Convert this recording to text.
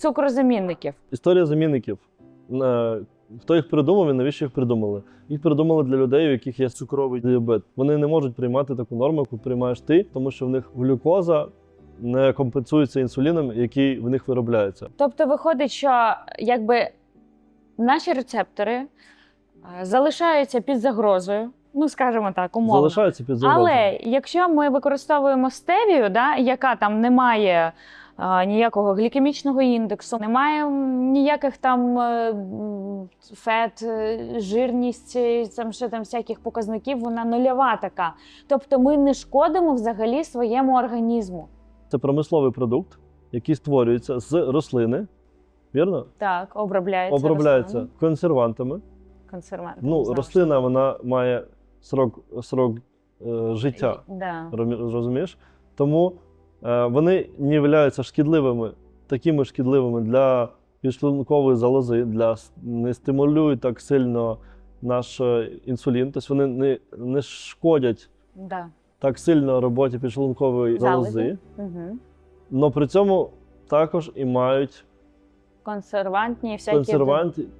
цукрозамінників. Історія замінників. Е, Хто їх придумав і навіщо їх придумали? Їх придумали для людей, у яких є цукровий діабет. Вони не можуть приймати таку норму, яку приймаєш ти, тому що в них глюкоза не компенсується інсуліном, який в них виробляється. Тобто виходить, що якби наші рецептори е, залишаються під загрозою, ну скажімо так, умовно. Залишаються під загрозою. Але якщо ми використовуємо стевію, да, яка там не має ніякого глікемічного індексу, немає ніяких там е, фет, е, жирність, е, там ще там всяких показників, вона нульова така. Тобто ми не шкодимо взагалі своєму організму. Це промисловий продукт, який створюється з рослини, вірно? Так, обробляється. Обробляється рослина, консервантами. консервантами. Ну, рослина вона має срок, срок е, життя. Да. Розумієш? Тому вони не являються шкідливими, такими шкідливими для підшлункової залози, для, не стимулюють так сильно наш е, інсулін, тобто вони не, не шкодять Да. так сильно роботі підшлункової залози, Залози. Угу. але при цьому також і мають Консервантні всякі. консерванти. Так,